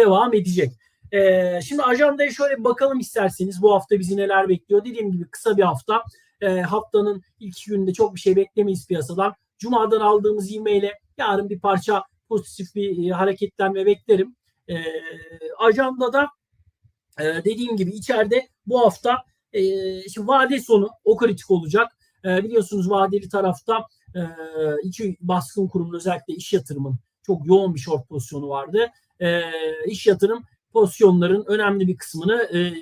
devam edecek. Ee, şimdi ajandaya şöyle bir bakalım isterseniz. Bu hafta bizi neler bekliyor? Dediğim gibi kısa bir hafta. Ee, haftanın ilk gününde çok bir şey beklemeyiz piyasadan. Cuma'dan aldığımız ivmeyle yarın bir parça pozitif bir e, hareketlenme beklerim. Ee, ajandada e, dediğim gibi içeride bu hafta e, şimdi vade sonu o kritik olacak. E, biliyorsunuz vadeli tarafta e, iki baskın kurumun özellikle iş yatırımın çok yoğun bir short pozisyonu vardı. E, iş yatırım pozisyonların önemli bir kısmını e,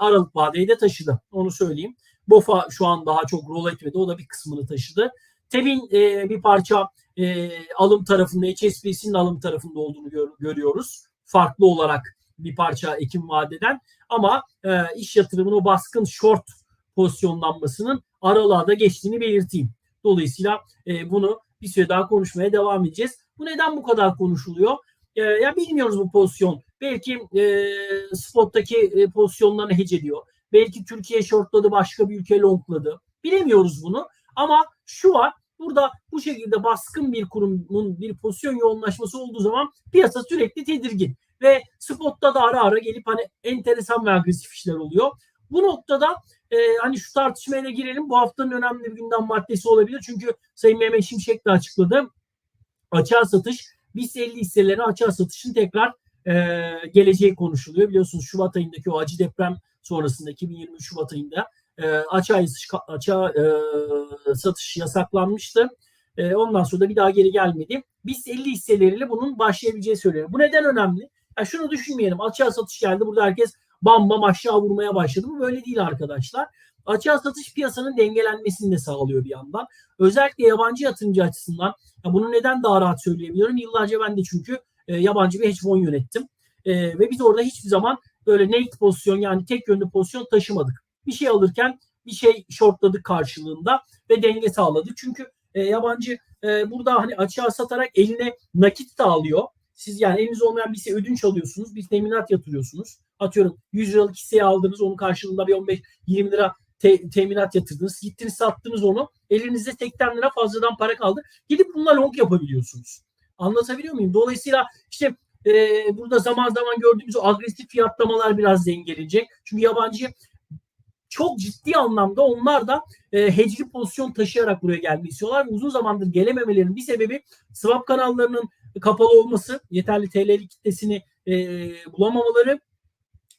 Aralık vadeyi de taşıdı. Onu söyleyeyim. BOFA şu an daha çok rol etmedi. O da bir kısmını taşıdı. TEB'in e, bir parça e, alım tarafında, HSBC'nin alım tarafında olduğunu gör, görüyoruz. Farklı olarak bir parça Ekim vadeden. Ama e, iş yatırımının o baskın short pozisyonlanmasının aralığa da geçtiğini belirteyim. Dolayısıyla e, bunu bir süre daha konuşmaya devam edeceğiz. Bu neden bu kadar konuşuluyor? E, ya bilmiyoruz bu pozisyon. Belki e, spottaki e, pozisyonlarını heceliyor. Belki Türkiye shortladı başka bir ülke longladı. Bilemiyoruz bunu. Ama şu var burada bu şekilde baskın bir kurumun bir pozisyon yoğunlaşması olduğu zaman piyasa sürekli tedirgin. Ve spotta da ara ara gelip hani enteresan ve agresif işler oluyor. Bu noktada e, hani şu tartışmaya da girelim. Bu haftanın önemli bir gündem maddesi olabilir. Çünkü Sayın Mehmet Şimşek de açıkladı. Açığa satış BIST 50 hisselerine açığa satışın tekrar e, geleceği konuşuluyor. Biliyorsunuz Şubat ayındaki o acı deprem sonrasında 2023 Şubat ayında e, açığa, açığa e, satış yasaklanmıştı. E, ondan sonra da bir daha geri gelmedi. BIST 50 hisseleriyle bunun başlayabileceği söyleniyor. Bu neden önemli? Ya şunu düşünmeyelim. Açığa satış geldi. Burada herkes bam bam aşağı vurmaya başladı. Bu böyle değil arkadaşlar. Açığa satış piyasanın dengelenmesini de sağlıyor bir yandan. Özellikle yabancı yatırımcı açısından ya bunu neden daha rahat söyleyebiliyorum? Yıllarca ben de çünkü e, yabancı bir hedge fund yönettim. E, ve biz orada hiçbir zaman böyle naked pozisyon yani tek yönlü pozisyon taşımadık. Bir şey alırken bir şey shortladık karşılığında ve denge sağladık. Çünkü e, yabancı e, burada hani açığa satarak eline nakit de alıyor. Siz yani eliniz olmayan bir şey ödünç alıyorsunuz. Bir teminat yatırıyorsunuz. Atıyorum 100 liralık hisseyi aldınız. Onun karşılığında bir 15-20 lira te- teminat yatırdınız. Gittiniz sattınız onu. Elinizde 80 lira fazladan para kaldı. Gidip bununla long yapabiliyorsunuz. Anlatabiliyor muyum? Dolayısıyla işte e, burada zaman zaman gördüğümüz o agresif fiyatlamalar biraz dengelenecek. Çünkü yabancı çok ciddi anlamda onlar da e, hecri pozisyon taşıyarak buraya gelmeyi istiyorlar. Uzun zamandır gelememelerinin bir sebebi swap kanallarının kapalı olması, yeterli TL'lik kitlesini e, bulamamaları.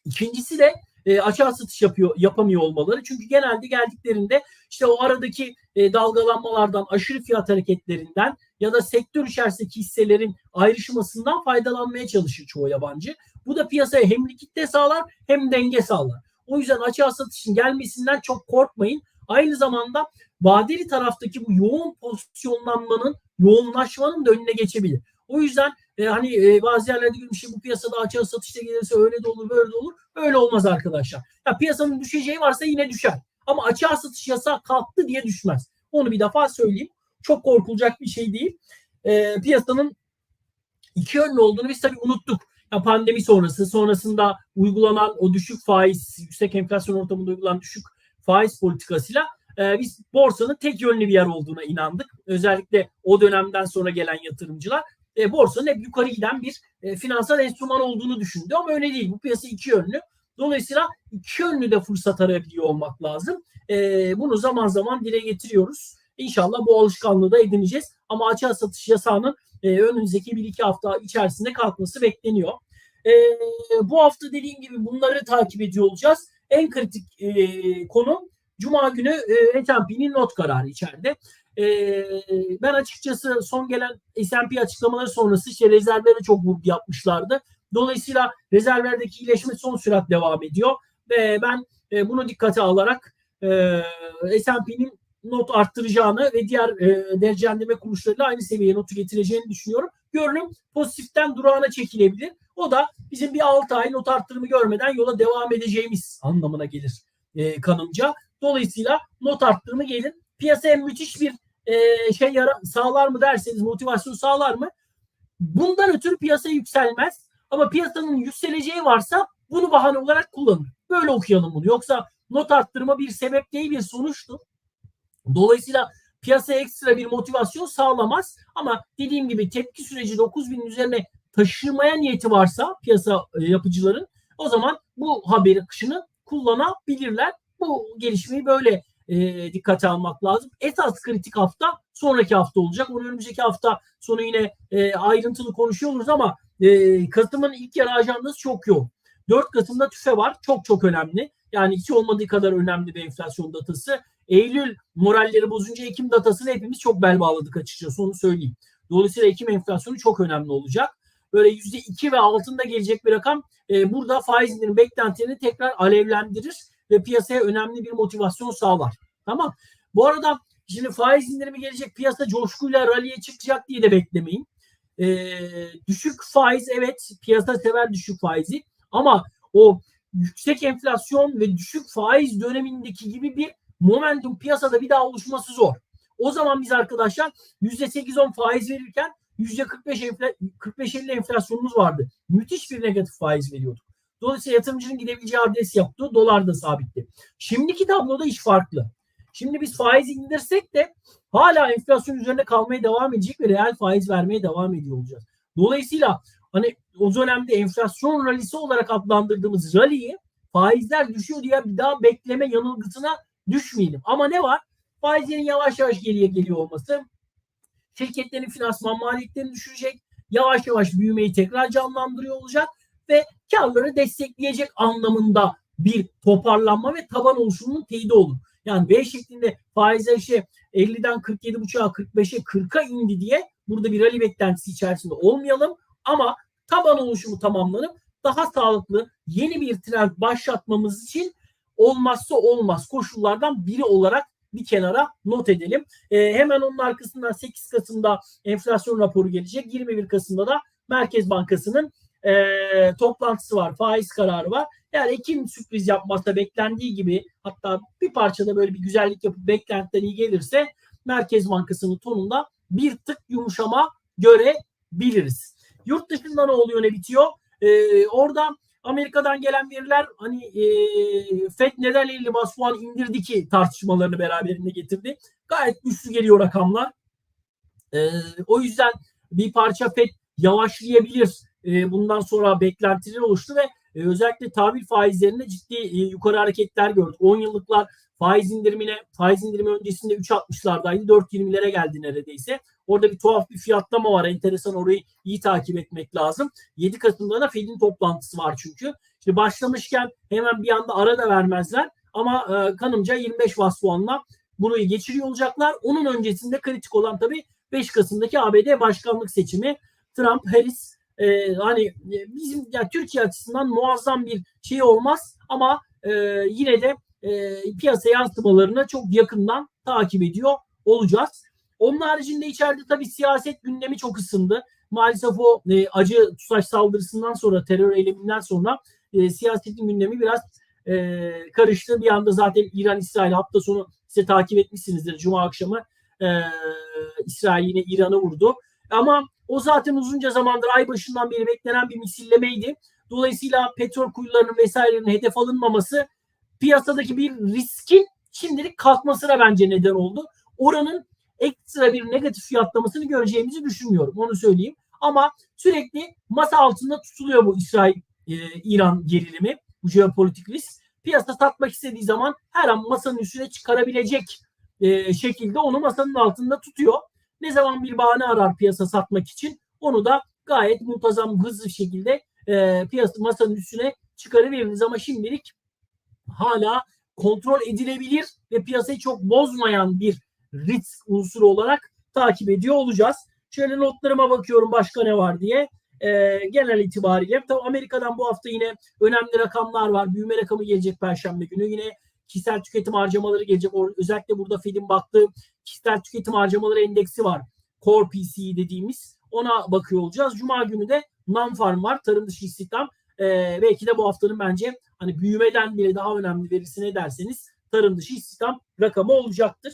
İkincisi de e, açığa satış yapıyor yapamıyor olmaları. Çünkü genelde geldiklerinde işte o aradaki e, dalgalanmalardan, aşırı fiyat hareketlerinden ya da sektör içerisindeki hisselerin ayrışmasından faydalanmaya çalışır çoğu yabancı. Bu da piyasaya hem likitte sağlar hem denge sağlar. O yüzden açığa satışın gelmesinden çok korkmayın. Aynı zamanda vadeli taraftaki bu yoğun pozisyonlanmanın, yoğunlaşmanın da önüne geçebilir. O yüzden e, hani e, bazı yerlerde görmüş şey bu piyasada açığa satışta gelirse öyle de olur böyle de olur. Öyle olmaz arkadaşlar. Ya piyasanın düşeceği varsa yine düşer. Ama açığa satış yasağı kalktı diye düşmez. Onu bir defa söyleyeyim. Çok korkulacak bir şey değil. E, piyasanın iki yönlü olduğunu biz tabii unuttuk. Ya pandemi sonrası, sonrasında uygulanan o düşük faiz, yüksek enflasyon ortamında uygulanan düşük faiz politikasıyla e, biz borsanın tek yönlü bir yer olduğuna inandık. Özellikle o dönemden sonra gelen yatırımcılar e, borsanın hep yukarı giden bir e, finansal enstrüman olduğunu düşündü ama öyle değil. Bu piyasa iki yönlü. Dolayısıyla iki yönlü de fırsat arayabiliyor olmak lazım. E, bunu zaman zaman dile getiriyoruz. İnşallah bu alışkanlığı da edineceğiz. Ama açığa satış yasağının e, önümüzdeki bir iki hafta içerisinde kalkması bekleniyor. E, bu hafta dediğim gibi bunları takip ediyor olacağız. En kritik e, konu Cuma günü e, S&P'nin not kararı içeride. E, ben açıkçası son gelen S&P açıklamaları sonrası işte rezervlere çok vurgu yapmışlardı. Dolayısıyla rezervlerdeki iyileşme son sürat devam ediyor ve ben e, bunu dikkate alarak e, S&P'nin not arttıracağını ve diğer e, derecelendirme kuruluşlarıyla aynı seviyeye notu getireceğini düşünüyorum. Görünüm pozitiften durağına çekilebilir. O da bizim bir 6 ay not arttırımı görmeden yola devam edeceğimiz anlamına gelir e, kanımca. Dolayısıyla not arttırımı gelir. Piyasaya müthiş bir e, şey yara, sağlar mı derseniz motivasyon sağlar mı? Bundan ötürü piyasa yükselmez. Ama piyasanın yükseleceği varsa bunu bahane olarak kullanır. Böyle okuyalım bunu. Yoksa not arttırma bir sebep değil bir sonuçtur. Dolayısıyla piyasaya ekstra bir motivasyon sağlamaz. Ama dediğim gibi tepki süreci 9000'in üzerine taşımaya niyeti varsa piyasa e, yapıcıların o zaman bu haber akışını kullanabilirler. Bu gelişmeyi böyle e, dikkate almak lazım. Esas kritik hafta sonraki hafta olacak. Onu önümüzdeki hafta sonu yine e, ayrıntılı konuşuyoruz ama e, Kasım'ın ilk yarı ajandası çok yoğun. 4 Kasım'da tüfe var. Çok çok önemli. Yani hiç olmadığı kadar önemli bir enflasyon datası. Eylül moralleri bozunca Ekim datasını hepimiz çok bel bağladık açıkçası onu söyleyeyim. Dolayısıyla Ekim enflasyonu çok önemli olacak. Böyle %2 ve altında gelecek bir rakam e, burada faiz indirim beklentilerini tekrar alevlendirir ve piyasaya önemli bir motivasyon sağlar. Tamam. Bu arada şimdi faiz indirimi gelecek piyasa coşkuyla rally'e çıkacak diye de beklemeyin. E, düşük faiz evet piyasa sever düşük faizi ama o yüksek enflasyon ve düşük faiz dönemindeki gibi bir momentum piyasada bir daha oluşması zor. O zaman biz arkadaşlar %8-10 faiz verirken %45 enfla 45-50 enflasyonumuz vardı. Müthiş bir negatif faiz veriyorduk. Dolayısıyla yatırımcının gidebileceği adres yaptı. Dolar da sabitti. Şimdiki tabloda iş farklı. Şimdi biz faiz indirsek de hala enflasyon üzerinde kalmaya devam edecek ve reel faiz vermeye devam ediyor olacağız. Dolayısıyla hani o dönemde enflasyon rallisi olarak adlandırdığımız rally'yi faizler düşüyor diye bir daha bekleme yanılgısına düşmeyelim. Ama ne var? Faizlerin yavaş yavaş geriye geliyor olması şirketlerin finansman maliyetlerini düşürecek. Yavaş yavaş büyümeyi tekrar canlandırıyor olacak ve karları destekleyecek anlamında bir toparlanma ve taban oluşumunun teyidi olur. Yani V şeklinde faizler işte 50'den 47.5'a 45'e 40'a indi diye burada bir rally beklentisi içerisinde olmayalım ama taban oluşumu tamamlanıp daha sağlıklı yeni bir trend başlatmamız için olmazsa olmaz koşullardan biri olarak bir kenara not edelim. E, hemen onun arkasından 8 Kasım'da enflasyon raporu gelecek. 21 Kasım'da da Merkez Bankası'nın e, toplantısı var. Faiz kararı var. Yani Ekim sürpriz yapmazsa beklendiği gibi hatta bir parçada böyle bir güzellik yapıp beklentiden iyi gelirse Merkez Bankası'nın tonunda bir tık yumuşama görebiliriz. Yurt dışında ne oluyor ne bitiyor? Ee, oradan Amerika'dan gelen veriler hani e, FED neden 50 bas puan indirdi ki tartışmalarını beraberinde getirdi. Gayet güçlü geliyor rakamlar. E, o yüzden bir parça FED yavaşlayabilir. E, bundan sonra beklentiler oluştu ve e, özellikle tahvil faizlerinde ciddi e, yukarı hareketler gördük. 10 yıllıklar faiz indirimine faiz indirimi öncesinde 3.60'lardaydı. 4.20'lere geldi neredeyse. Orada bir tuhaf bir fiyatlama var. Enteresan orayı iyi takip etmek lazım. 7 Kasım'da da Fed'in toplantısı var çünkü. Şimdi başlamışken hemen bir anda ara da vermezler. Ama e, kanımca 25 bas puanla burayı geçiriyor olacaklar. Onun öncesinde kritik olan tabii 5 Kasım'daki ABD başkanlık seçimi. Trump, Harris e, hani e, bizim yani Türkiye açısından muazzam bir şey olmaz ama e, yine de e, piyasa yansımalarını çok yakından takip ediyor olacağız. Onun haricinde içeride tabii siyaset gündemi çok ısındı. Maalesef o e, acı TUSAŞ saldırısından sonra, terör eyleminden sonra e, siyasetin gündemi biraz e, karıştı. Bir anda zaten İran-İsrail hafta sonu size takip etmişsinizdir. Cuma akşamı e, İsrail yine İran'ı vurdu. Ama o zaten uzunca zamandır ay başından beri beklenen bir misillemeydi. Dolayısıyla petrol kuyularının vesairenin hedef alınmaması piyasadaki bir riskin şimdilik kalkmasına bence neden oldu. Oranın ekstra bir negatif fiyatlamasını göreceğimizi düşünmüyorum. Onu söyleyeyim. Ama sürekli masa altında tutuluyor bu İsrail e, gerilimi, bu jeopolitik risk. Piyasa satmak istediği zaman her an masanın üstüne çıkarabilecek e, şekilde onu masanın altında tutuyor. Ne zaman bir bahane arar piyasa satmak için onu da gayet muntazam hızlı şekilde e, piyasa masanın üstüne çıkarıveririz ama şimdilik hala kontrol edilebilir ve piyasayı çok bozmayan bir risk unsuru olarak takip ediyor olacağız. Şöyle notlarıma bakıyorum başka ne var diye. E, genel itibariyle tabii Amerika'dan bu hafta yine önemli rakamlar var. Büyüme rakamı gelecek Perşembe günü. Yine kişisel tüketim harcamaları gelecek. Özellikle burada Fed'in baktığı kişisel tüketim harcamaları endeksi var. Core PCE dediğimiz. Ona bakıyor olacağız. Cuma günü de non-farm var. Tarım dışı istihdam. Ee, belki de bu haftanın bence hani büyümeden bile daha önemli verisi ne derseniz tarım dışı istihdam rakamı olacaktır.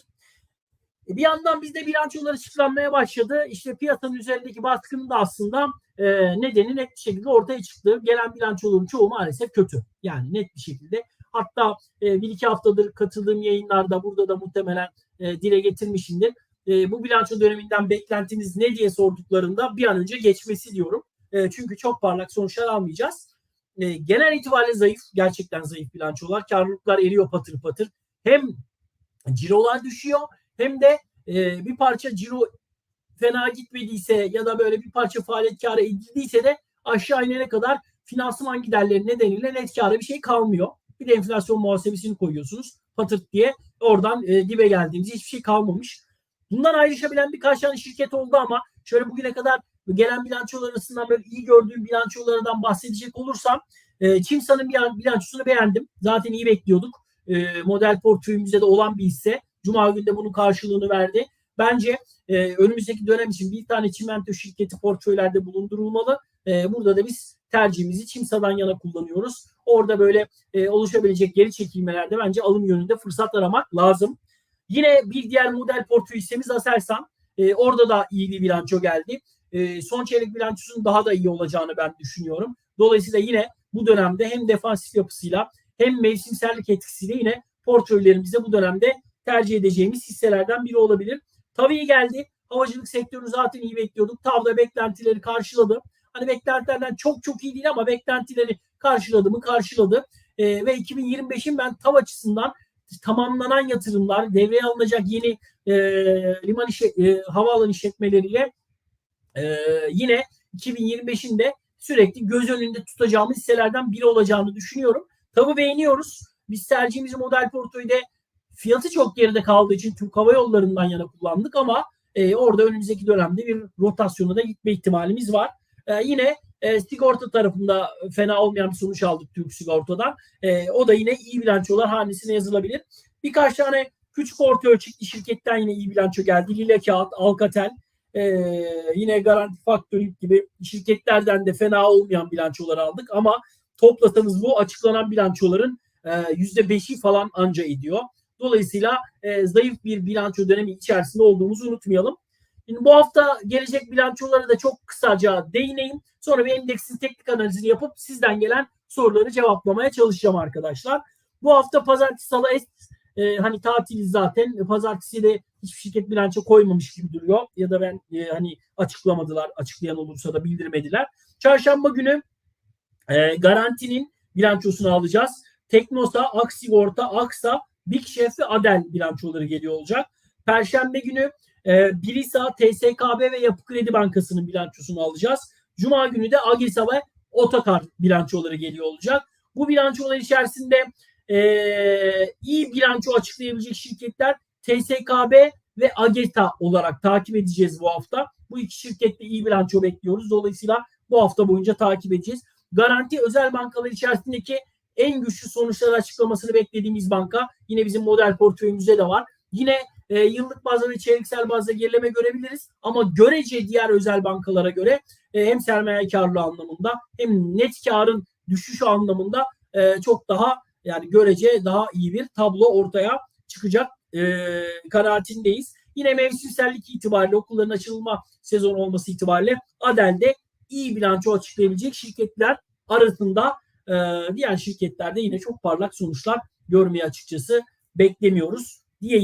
E bir yandan bizde bilançolar açıklanmaya başladı. İşte piyasanın üzerindeki baskının da aslında e, nedeni net bir şekilde ortaya çıktı. Gelen bilançoların çoğu maalesef kötü. Yani net bir şekilde. Hatta e, bir iki haftadır katıldığım yayınlarda burada da muhtemelen e, dile getirmişimdir. E, bu bilanço döneminden beklentiniz ne diye sorduklarında bir an önce geçmesi diyorum. E, çünkü çok parlak sonuçlar almayacağız. E, genel itibariyle zayıf. Gerçekten zayıf bilançolar. Karlılıklar eriyor patır patır. Hem cirolar düşüyor hem de e, bir parça ciro fena gitmediyse ya da böyle bir parça faaliyet karı edildiyse de aşağı inene kadar finansman giderleri nedeniyle net kâra bir şey kalmıyor. Bir de enflasyon muhasebesini koyuyorsunuz patırt diye oradan e, dibe geldiğinizde hiçbir şey kalmamış. Bundan ayrışabilen birkaç tane şirket oldu ama şöyle bugüne kadar gelen bilançolar arasından böyle iyi gördüğüm bilançolardan bahsedecek olursam e, Çimsa'nın bilançosunu beğendim. Zaten iyi bekliyorduk. E, model portföyümüzde de olan bir hisse. Cuma günü de bunun karşılığını verdi. Bence e, önümüzdeki dönem için bir tane çimento şirketi portföylerde bulundurulmalı. E, burada da biz tercihimizi Çimsa'dan yana kullanıyoruz. Orada böyle e, oluşabilecek geri çekilmelerde bence alım yönünde fırsat aramak lazım. Yine bir diğer model portföy hissemiz Aselsan. E, orada da iyi bir bilanço geldi. E, son çeyrek bilançosunun daha da iyi olacağını ben düşünüyorum. Dolayısıyla yine bu dönemde hem defansif yapısıyla hem mevsimsellik etkisiyle yine portföylerimizde bu dönemde tercih edeceğimiz hisselerden biri olabilir. Tabii geldi. Havacılık sektörünü zaten iyi bekliyorduk. Tavda beklentileri karşıladı. Hani beklentilerden çok çok iyi değil ama beklentileri karşıladı mı karşıladı. E, ve 2025'in ben TAV açısından tamamlanan yatırımlar, devreye alınacak yeni e, liman işe, e, havaalanı işletmeleriyle e, yine 2025'in de sürekli göz önünde tutacağımız hisselerden biri olacağını düşünüyorum. TAV'ı beğeniyoruz. Biz tercihimizi model portföyde fiyatı çok geride kaldığı için Türk Hava Yolları'ndan yana kullandık ama e, orada önümüzdeki dönemde bir rotasyona da gitme ihtimalimiz var. E, yine e, sigorta tarafında fena olmayan bir sonuç aldık Türk Sigorta'dan. E, o da yine iyi bilançolar hanesine yazılabilir. Birkaç tane küçük orta ölçekli şirketten yine iyi bilanço geldi. Lila Kağıt, Alcatel, e, yine Garanti Factoring gibi şirketlerden de fena olmayan bilançolar aldık. Ama toplasanız bu açıklanan bilançoların %5'i falan anca ediyor. Dolayısıyla e, zayıf bir bilanço dönemi içerisinde olduğumuzu unutmayalım. Şimdi bu hafta gelecek bilançoları da çok kısaca değineyim. Sonra bir endeksin teknik analizini yapıp sizden gelen soruları cevaplamaya çalışacağım arkadaşlar. Bu hafta pazartesi salı es, e, hani tatiliz zaten. Pazartesi de hiçbir şirket bilanço koymamış gibi duruyor. Ya da ben e, hani açıklamadılar. Açıklayan olursa da bildirmediler. Çarşamba günü e, garantinin bilançosunu alacağız. Teknosa, Aksigorta, Aksa, Big Chef ve Adel bilançoları geliyor olacak. Perşembe günü e, Bilisa, TSKB ve Yapı Kredi Bankası'nın bilançosunu alacağız. Cuma günü de Agisa ve Otakar bilançoları geliyor olacak. Bu bilançolar içerisinde e, iyi bilanço açıklayabilecek şirketler TSKB ve Ageta olarak takip edeceğiz bu hafta. Bu iki şirkette iyi bilanço bekliyoruz. Dolayısıyla bu hafta boyunca takip edeceğiz. Garanti özel bankalar içerisindeki en güçlü sonuçları açıklamasını beklediğimiz banka yine bizim model portföyümüzde de var. Yine e, yıllık bazda ve çeyreksel bazda gerileme görebiliriz ama görece diğer özel bankalara göre e, hem sermaye karlılığı anlamında hem net karın düşüşü anlamında e, çok daha yani görece daha iyi bir tablo ortaya çıkacak e, kanaatindeyiz. Yine mevsimsellik itibariyle okulların açılma sezonu olması itibariyle Adel'de iyi bilanço açıklayabilecek şirketler arasında e, diğer şirketlerde yine çok parlak sonuçlar görmeye açıkçası beklemiyoruz diyeyim.